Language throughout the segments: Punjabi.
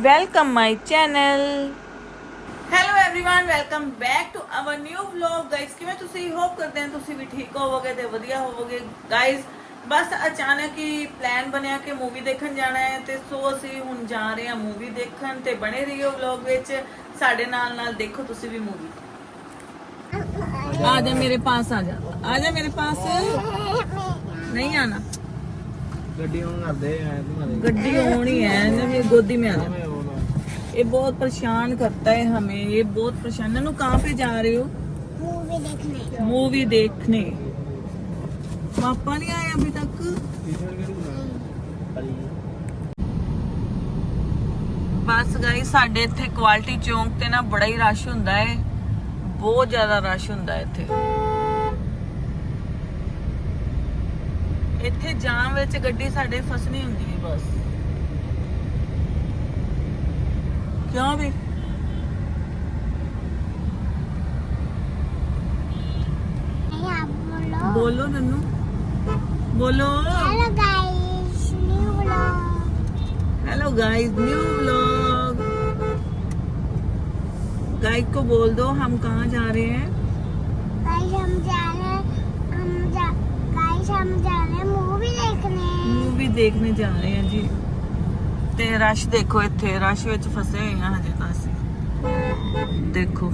welcome my channel hello everyone welcome back to our new vlog guys ਕਿਵੇਂ ਤੁਸੀਂ ਹੋਪ ਕਰਦੇ ਹਾਂ ਤੁਸੀਂ ਵੀ ਠੀਕ ਹੋਵੋਗੇ ਤੇ ਵਧੀਆ ਹੋਵੋਗੇ ਗਾਇਸ ਬਸ ਅਚਾਨਕ ਹੀ ਪਲਾਨ ਬਣਿਆ ਕਿ ਮੂਵੀ ਦੇਖਣ ਜਾਣਾ ਹੈ ਤੇ ਸੋ ਅਸੀਂ ਹੁਣ ਜਾ ਰਹੇ ਹਾਂ ਮੂਵੀ ਦੇਖਣ ਤੇ ਬਣੇ ਰਹੀਓ ਵਲੌਗ ਵਿੱਚ ਸਾਡੇ ਨਾਲ ਨਾਲ ਦੇਖੋ ਤੁਸੀਂ ਵੀ ਮੂਵੀ ਆ ਜਾ ਮੇਰੇ ਪਾਸ ਆ ਜਾ ਆ ਜਾ ਮੇਰੇ ਪਾਸ ਨਹੀਂ ਆਣਾ ਗੱਡੀ on ਕਰਦੇ ਐ तुम्हारे ਗੱਡੀ ਆਉਣੀ ਹੈ ਇਹਨੇ ਮੇਰੀ ਗੋਦੀ में आ जा ये बहुत परेशान करता है हमें ये बहुत परेशान ननू कहाँ पे जा रहे हो मूवी देखने मूवी देखने पापा नहीं आए अभी तक ਬਸ ਗਾਈ ਸਾਡੇ ਇੱਥੇ ਕੁਆਲਿਟੀ ਚੌਂਕ ਤੇ ਨਾ ਬੜਾ ਹੀ ਰਸ਼ ਹੁੰਦਾ ਹੈ ਬਹੁਤ ਜ਼ਿਆਦਾ ਰਸ਼ ਹੁੰਦਾ ਹੈ ਇੱਥੇ ਇੱਥੇ ਜਾਮ ਵਿੱਚ ਗੱਡੀ ਸਾਡੇ ਫਸਣੀ ਹੁੰਦੀ ਹੈ ਬਸ क्यों भी। बोलो नन्नू। बोलो। Hello guys new vlog guys guide को बोल दो हम कहाँ जा रहे हैं? गाइस हम जा रहे हम जा गाइस हम जा रहे हैं मूवी देखने। मूवी देखने जा रहे हैं जी। ਤੇ ਰਸ਼ ਦੇਖੋ ਇੱਥੇ ਰਸ਼ ਵਿੱਚ ਫਸੇ ਹੋਏ ਆ ਹਜੇ ਤਾਂ ਅਸੀਂ। ਦੇਖੋ।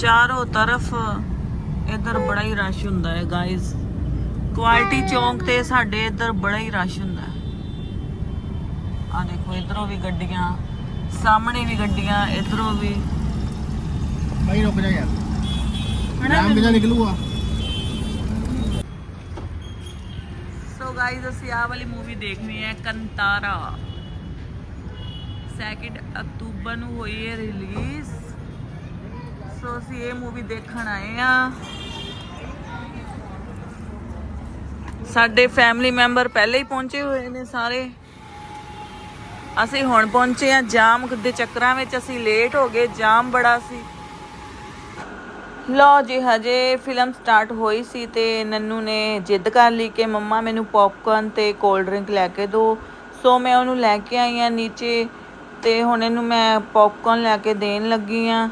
ਚਾਰੋਂ ਤਰਫ ਇਧਰ ਬੜਾ ਹੀ ਰਸ਼ ਹੁੰਦਾ ਹੈ ਗਾਇਸ ਕੁਆਲਟੀ ਚੌਂਕ ਤੇ ਸਾਡੇ ਇਧਰ ਬੜਾ ਹੀ ਰਸ਼ ਹੁੰਦਾ ਹੈ। ਆ ਦੇਖੋ ਇਧਰੋਂ ਵੀ ਗੱਡੀਆਂ ਸਾਹਮਣੇ ਵੀ ਗੱਡੀਆਂ ਇਧਰੋਂ ਵੀ। ਭਾਈ ਰੁਕ ਜਾ ਯਾਰ। ਸਾਡੇ ਫੈਮਿਲੀ ਮੈਂਬਰ ਪਹਿਲੇ ਹੀ ਪਹੁੰਚੇ ਹੋਏ ਨੇ ਸਾਰੇ। ਅਸੀਂ ਹੁਣ ਪਹੁੰਚੇ ਆ ਜਾਮ ਦੇ ਚੱਕਰਾਂ ਵਿੱਚ ਅਸੀਂ ਲੇਟ ਹੋ ਗਏ ਜਾਮ ਬੜਾ ਸੀ। ਲਓ ਜੀ ਹਜੇ ਫਿਲਮ ਸਟਾਰਟ ਹੋਈ ਸੀ ਤੇ ਨੰਨੂ ਨੇ ਜਿੱਦ ਕਰ ਲਈ ਕਿ ਮੰਮਾ ਮੈਨੂੰ ਪੌਪਕਾਰਨ ਤੇ ਕੋਲਡ ਡਰਿੰਕ ਲੈ ਕੇ ਦਿਓ ਸੋ ਮੈਂ ਉਹਨੂੰ ਲੈ ਕੇ ਆਈ ਆ ਨੀਚੇ ਤੇ ਹੁਣ ਇਹਨੂੰ ਮੈਂ ਪੌਪਕਾਰਨ ਲੈ ਕੇ ਦੇਣ ਲੱਗੀ ਆ।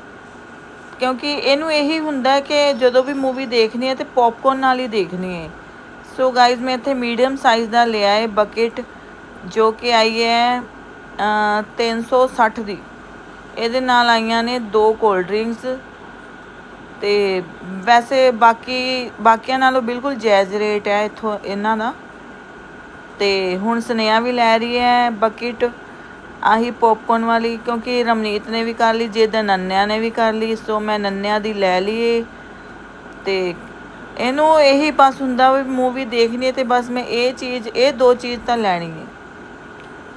ਕਿਉਂਕਿ ਇਹਨੂੰ ਇਹੀ ਹੁੰਦਾ ਕਿ ਜਦੋਂ ਵੀ ਮੂਵੀ ਦੇਖਣੀ ਹੈ ਤੇ ਪੌਪਕਾਰਨ ਨਾਲ ਹੀ ਦੇਖਣੀ ਹੈ। ਸੋ ਗਾਇਜ਼ ਮੈਂ ਇੱਥੇ ਮੀਡੀਅਮ ਸਾਈਜ਼ ਦਾ ਲਿਆ ਹੈ ਬਕਟ ਜੋ ਕਿ ਆਈ ਹੈ ਅ, 360 ਦੀ। ਇਹਦੇ ਨਾਲ ਆਈਆਂ ਨੇ ਦੋ ਕੋਲਡ ਡਰਿੰਕਸ ਤੇ ਵੈਸੇ ਬਾਕੀ, ਬਾਕੀਆਂ ਨਾਲੋਂ ਬਿਲਕੁਲ ਜਾਇਜ਼ ਰੇਟ ਹੈ ਇਥੋਂ ਇਹਨਾਂ ਦਾ। ਤੇ ਹੁਣ ਸੁਨੇਹਾ ਵੀ ਲੈ ਰਹੀ ਹੈ ਬਕਟ, ਆਹੀ ਪੌਪਕਾਰਨ ਵਾਲੀ, ਕਿਉਂਕਿ ਰਮਨੀਤ ਨੇ ਵੀ ਕਰ ਲਈ ਜਿੱਦ ਨੰਨਿਆਂ ਨੇ ਵੀ ਕਰ ਲਈ, ਸੋ ਮੈਂ ਨੰਨਿਆਂ ਦੀ ਲੈ ਲਈਏ। ਤੇ ਇਹਨੂੰ ਇਹੀ ਬਸ ਹੁੰਦਾ ਵੀ ਮੂਵੀ ਦੇਖਣੀ ਹੈ ਤੇ ਬਸ ਮੈਂ ਇਹ ਚੀਜ਼, ਇਹ ਦੋ ਚੀਜ਼ ਤਾਂ ਲੈਣੀ ਹੈ।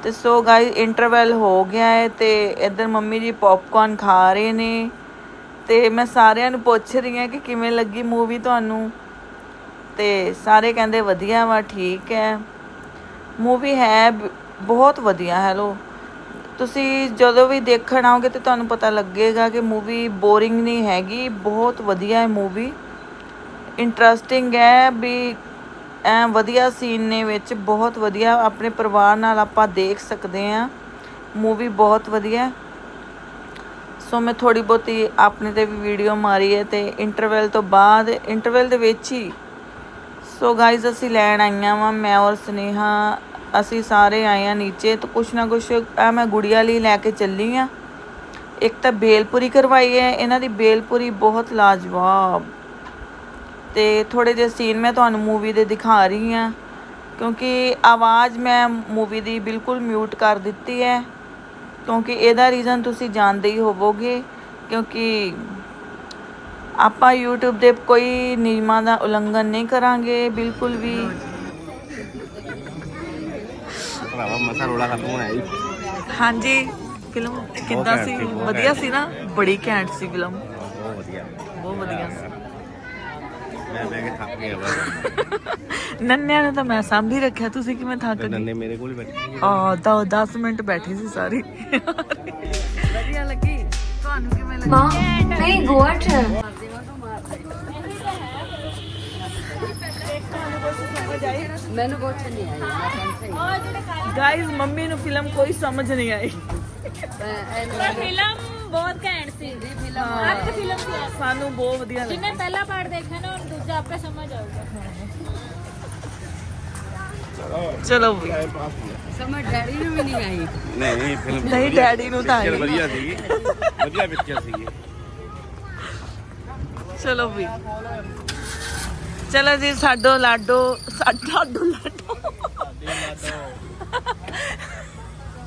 ਤੇ ਸੋ ਗਾਇਸ ਇੰਟਰਵੈਲ ਹੋ ਗਿਆ ਹੈ ਤੇ ਇੱਧਰ ਮੰਮੀ ਜੀ ਪੌਪਕਾਰਨ ਖਾ ਰਹੇ ਨੇ। ਤੇ ਮੈਂ ਸਾਰਿਆਂ ਨੂੰ ਪੁੱਛ ਰਹੀ ਹਾਂ ਕਿ ਕਿਵੇਂ ਲੱਗੀ ਮੂਵੀ ਤੁਹਾਨੂੰ? ਤੇ ਸਾਰੇ ਕਹਿੰਦੇ ਵਧੀਆ ਵਾ, ਠੀਕ ਹੈ। ਮੂਵੀ ਹੈ ਬਹੁਤ ਵਧੀਆ ਹੈਲੋ ਤੁਸੀਂ ਜਦੋਂ ਵੀ ਦੇਖਣ ਆਓਗੇ ਤੇ ਤੁਹਾਨੂੰ ਪਤਾ ਲੱਗੇਗਾ ਕਿ ਮੂਵੀ ਬੋਰਿੰਗ ਨਹੀਂ ਹੈਗੀ, ਬਹੁਤ ਵਧੀਆ ਹੈ ਮੂਵੀ ਇੰਟਰਸਟਿੰਗ ਹੈ ਵੀ ਐ ਵਧੀਆ ਸੀਨ ਨੇ ਵਿੱਚ, ਬਹੁਤ ਵਧੀਆ। ਆਪਣੇ ਪਰਿਵਾਰ ਨਾਲ ਆਪਾਂ ਦੇਖ ਸਕਦੇ ਹਾਂ। ਮੂਵੀ ਬਹੁਤ ਵਧੀਆ। ਸੋ ਮੈਂ ਥੋੜੀ ਬਹੁਤੀ ਆਪਣੇ ਤੇ ਵੀ ਵੀਡੀਓ ਮਾਰੀ ਹੈ ਤੇ ਇੰਟਰਵੈਲ ਤੋਂ ਬਾਅਦ ਇੰਟਰਵੈਲ ਦੇ ਵਿੱਚ ਹੀ ਸੋ ਗਾਇਜ਼ ਅਸੀਂ ਲੈਣ ਆਈਆਂ ਵਾਂ, ਮੈਂ ਔਰ ਸਨੇਹਾ, ਅਸੀਂ ਸਾਰੇ ਆਏ ਆ ਨੀਚੇ, ਤਾਂ ਕੁਛ ਨਾ ਕੁਛ ਆ ਮੈਂ ਗੁੜੀਆ ਲਈ ਲੈ ਕੇ ਚੱਲੀ ਆ ਇੱਕ ਤਾਂ ਬੇਲਪੁਰੀ ਕਰਵਾਈ ਹੈ, ਇਹਨਾਂ ਦੀ ਬੇਲਪੁਰੀ ਬਹੁਤ ਲਾਜਵਾਬ। ਤੇ ਥੋੜੇ ਜਿਹੇ ਸੀਨ ਮੈਂ ਤੁਹਾਨੂੰ ਮੂਵੀ ਦੇ ਦਿਖਾ ਰਹੀ ਆ ਕਿਉਂਕਿ ਆਵਾਜ਼ ਮੈਂ ਮੂਵੀ ਦੀ ਬਿਲਕੁਲ ਮਿਊਟ ਕਰ ਦਿੱਤੀ ਹੈ। ਕਿਉਂਕਿ ਇਹਦਾ ਰੀਜ਼ਨ ਤੁਸੀਂ ਜਾਣਦੇ ਹੀ ਹੋਵੋਗੇ ਕਿਉਂਕਿ ਆਪਾਂ YouTube ਦੇ ਕੋਈ ਨਿਯਮਾਂ ਦਾ ਉਲੰਘਣ ਨਹੀਂ ਕਰਾਂਗੇ ਬਿਲਕੁਲ ਵੀ। ਭਰਾਵਾ ਮਸਾ ਰੋਲਾ ਖਤਮ ਹੋਣਾ ਜੀ। ਹਾਂਜੀ ਫਿਲਮ ਕਿੱਦਾਂ ਸੀ? ਵਧੀਆ ਸੀ ਨਾ? ਬੜੀ ਘੈਂਟ ਸੀ ਫਿਲਮ। ਬਹੁਤ ਵਧੀਆ। ਬਹੁਤ ਵਧੀਆ। ਸੀ ਮੈਂ ਬੈ ਕੇ ਥੱਕ ਗਿਆ ਵਾ ਨੰਨਿਆਂ ਨੇ ਤਾਂ ਮੈਂ ਸਾਂਭੀ ਰੱਖਿਆ ਤੁਸੀਂ ਕਿਵੇਂ ਥੱਕ ਤੇ ਗਏ? ਨੰਨੇ ਮੇਰੇ ਕੋਲ ਹੀ ਬੈਠੇ ਸੀ। ਆ ਤਾਂ 10 ਮਿੰਟ ਬੈਠੀ ਸੀ ਸਾਰੀ। ਵਧੀਆ ਲੱਗੀ? ਤੁਹਾਨੂੰ ਕਿਵੇਂ ਲੱਗੀ? ਮਾਂ ਨਹੀਂ ਗੋਟ ਮੈਨੂੰ ਕੁਛ ਨਹੀਂ ਆਇਆ ਗਾਇਜ਼ ਮੰਮੀ ਨੂੰ ਫਿਲਮ ਕੋਈ ਸਮਝ ਨਹੀਂ ਆਈ। ਫਿਲਮ ਬਹੁਤ ਘੈਂਟ ਸੀ ਫਿਲਮ ਅੱਠ ਫਿਲਮ ਸੀ ਇਹ। ਸਾਨੂੰ ਬਹੁਤ ਵਧੀਆ ਲੱਗੀ ਜਿਹਨੇ ਪਹਿਲਾ ਪਾਰਟ ਦੇਖਿਆ ਨਾ ਉਹਨੂੰ ਦੂਜਾ ਆਪੇ ਸਮਝ ਆਊਗਾ। ਚਲੋ ਵੀ ਸਮਝ ਡੈਡੀ ਨੂੰ ਵੀ ਨਹੀਂ ਆਈ। ਨਹੀਂ ਨਹੀਂ ਫਿਲਮ ਨਹੀਂ, ਡੈਡੀ ਨੂੰ ਤਾਂ ਆਈ। ਵਧੀਆ ਸੀਗੀ। ਵਧੀਆ ਪਿਕਚਰ ਸੀਗੀ। ਚਲੋ ਵੀ ਚਲੋ ਜੀ ਸਾਡੋ ਲਾਡੋ ਸਾਡਾ ਲਾਡੋ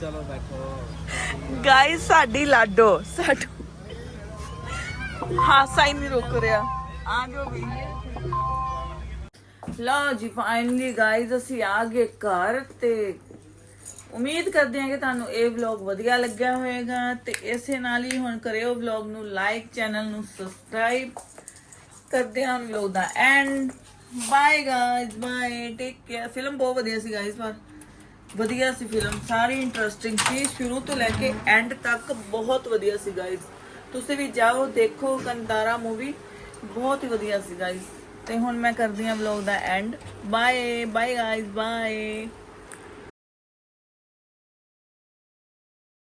ਚਲੋ ਬੈਠੋ। ਗਾਇਸ ਸਾਡੀ ਲਾਡੋ ਸਾਡੋ। ਹਾਸਾ ਹੀ ਨਹੀਂ ਰੁਕ ਰਿਹਾ। ਆ ਜਾਓ ਵੀ। ਲਓ ਜੀ ਫਾਈਨਲੀ ਗਾਇਸ ਅਸੀਂ ਆ ਗਏ ਘਰ ਤੇ ਉਮੀਦ ਕਰਦੇ ਹਾਂ ਕਿ ਤੁਹਾਨੂੰ ਇਹ ਵਲੌਗ ਵਧੀਆ ਲੱਗਿਆ ਹੋਵੇਗਾ ਤੇ ਇਸੇ ਨਾਲ ਹੀ ਹੁਣ ਕਰਿਓ ਵਲੌਗ ਨੂੰ ਲਾਈਕ ਚੈਨਲ ਨੂੰ ਸਬਸਕ੍ਰਾਈਬ ਕਰਦੇ ਹਾਂ ਵਲੌਗ ਦਾ end bye guys bye take care film ਬਹੁਤ ਵਧੀਆ ਸੀ ਗਾਇਸ ਪਰ ਵਧੀਆ ਸੀ ਫਿਲਮ ਸਾਰੀ ਇੰਟਰਸਟਿੰਗ ਸੀ ਸ਼ੁਰੂ ਤੋਂ ਲੈ ਕੇ ਐਂਡ ਤੱਕ ਬਹੁਤ ਵਧੀਆ ਸੀ ਗਾਇਸ ਤੁਸੀਂ ਵੀ ਜਾਓ, ਦੇਖੋ ਕੰਤਾਰਾ ਮੂਵੀ ਬਹੁਤ ਹੀ ਵਧੀਆ ਸੀ ਗਾਇਸ ਤੇ ਹੁਣ ਮੈਂ ਕਰਦੀ ਹਾਂ ਵਲੌਗ ਦਾ end bye bye guys bye